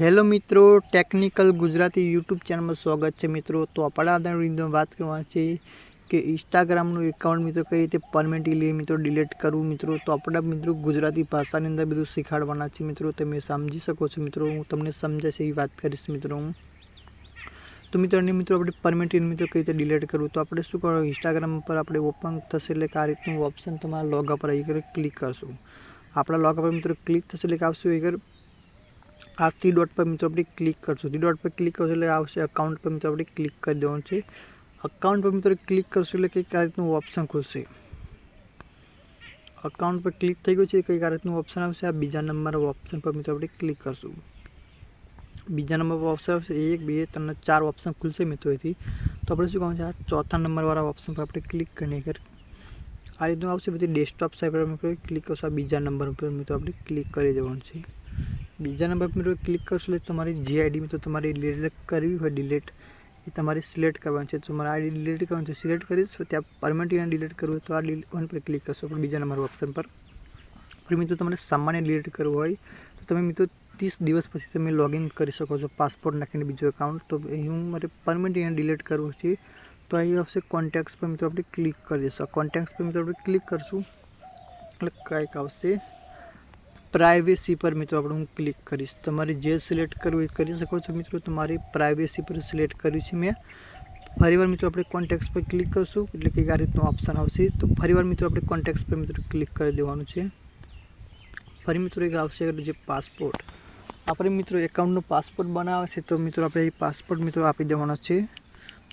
hello મિત્રો technical Gujarati YouTube ચેનલમાં સ્વાગત છે મિત્રો તો આપણા આધાર વાત કરવાની છે કે ઇન્સ્ટાગ્રામનું એકાઉન્ટ મિત્રો કઈ રીતે પરમેન્ટલી મિત્રો ડિલીટ કરવું મિત્રો તો આપણા મિત્રો ગુજરાતી ભાષાની અંદર બધું શીખાડવાના છે મિત્રો તમે સમજી શકો છો મિત્રો હું તમને સમજાશે એવી વાત કરીશ મિત્રો હું તો મિત્રો અને મિત્રો આપણે પરમેન્ટલી મિત્રો કઈ રીતે ડિલીટ કરવું તો આપણે શું કરવું ઇન્સ્ટાગ્રામ પર આપણે ઓપન થશે એટલે આ રીતનું ઓપ્શન તમારા લોગ પર આવી કરી ક્લિક કરશું આપણા લોગ પર મિત્રો ક્લિક થશે એટલે આવશું એ आ थ्री डॉट पर मित्रों अपने क्लिक सो थ्री डॉट पर क्लिक करशो ए अकाउंट पर मित्रों अपने क्लिक कर देवे अकाउंट पर मित्रों क्लिक करशो ए कई क्या रीत ऑप्शन खुल से अकाउंट पर क्लिक थी गये कई रीत ऑप्शन आ बीजा नंबर ऑप्शन पर मित्रों अपने क्लिक करशो बीजा नंबर पर ऑप्शन आ एक बे तर चार ऑप्शन खुल से मित्रों थी तो आप शूँ कहूँ चौथा नंबर वाला ऑप्शन पर आप क्लिक कर आ रीत आ डेस्कटॉप साइड पर क्लिक कर सो बीजा नंबर पर मित्रों क्लिक कर देवे બીજા નંબર પર મિત્રો ક્લિક કરશો તો તમારી જીઆઈડી મિત્રો તમારી ડિલીટ કરી હોય ડિલીટ એ તમારી સિલેક્ટ કરવાની છે તો તમારી આઈડી ડિલીટ કરવાની છે સિલેક્ટ કરી તો તે પરમેન્ટેલી ડિલીટ કરવું હોય તો આ લિન્ક પર ક્લિક કરશો પણ બીજા નંબરના ઓપ્શન પર કે મિત્રો તમે સામાન્ય ડિલીટ કર્યું હોય તો તમે મિત્રો 30 દિવસ પછી તમે લોગિન કરી શકો છો પાસવર્ડ નાખીને બીજો એકાઉન્ટ તો હમ પરમેન્ટેલી ડિલીટ કરવું છે તો અહીંયા આપસે કોન્ટેક્ટ્સ પર મિત્રો આપણે ક્લિક કરીશું કોન્ટેક્ટ્સ પર મિત્રો ક્લિક કરશું ક્લિક કાયક આવશે પ્રાઇવેસી પર મિત્રો આપણે હું ક્લિક કરીશ તમારે જે સિલેક્ટ કરવું એ કરી શકો છો મિત્રો તમારી પ્રાઇવેસી પર સિલેક્ટ કર્યું છે મેં ફરીવાર મિત્રો આપણે કોન્ટેક્સ પર ક્લિક કરીશું એટલે કે આ રીતનું ઓપ્શન આવશે તો ફરીવાર મિત્રો આપણે કોન્ટેક્સ પર મિત્રો ક્લિક કરી દેવાનું છે ફરી મિત્રો એક આવશે જે પાસપોર્ટ આપણે મિત્રો એકાઉન્ટનો પાસપોર્ટ બનાવે છે તો મિત્રો આપણે એ પાસપોર્ટ મિત્રો આપી દેવાનો છે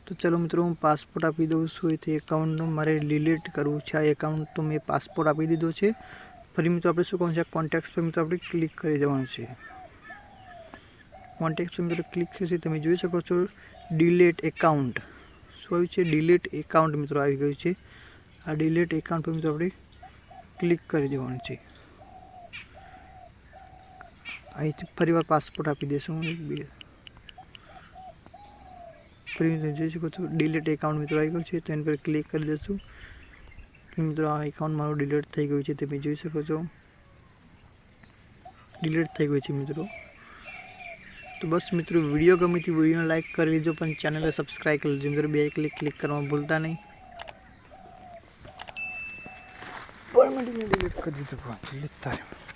તો ચલો મિત્રો હું પાસપોર્ટ આપી દઉં છું એથી એકાઉન્ટનું મારે ડિલીટ કરવું છે આ એકાઉન્ટ તો મેં પાસપોર્ટ આપી દીધો છે મિત્રો આપણે શું કонસેક્ટેક્સ્ટ પર મિત્રો આપણે ક્લિક કરી દેવાનું છે કન્ટેક્સ્ટ પર મિત્રો ક્લિક કરી છે તમે જોઈ શકો છો ડિલીટ એકાઉન્ટ તો આવી છે ડિલીટ એકાઉન્ટ મિત્રો આવી ગઈ છે આ ડિલીટ એકાઉન્ટ પર મિત્રો આપણે ક્લિક કરી દેવાનું છે આ પરિવાર પાસપોર્ટ આપી દેશું 1 2 પ્રિન્ટ દેશે તો ડિલીટ એકાઉન્ટ મિત્રો આવી ગયો છે તેના પર ક્લિક કરી દશું मित्रों आइकन मारो डिलीट થઈ ગઈ છે તમે જોઈ શકો છો डिलीट થઈ ગઈ છે મિત્રો તો બસ મિત્રો વિડિયો ગમેતી હોય ને લાઈક કરી લેજો પન ચેનલ ને સબસ્ક્રાઇબ કરી લેજો મિત્રો બેય ક્લિક ક્લિક કરવાનું ભૂલતા નહીં પરમિટ મેં દેખ કી દીધું છે તો ચાલીત રહે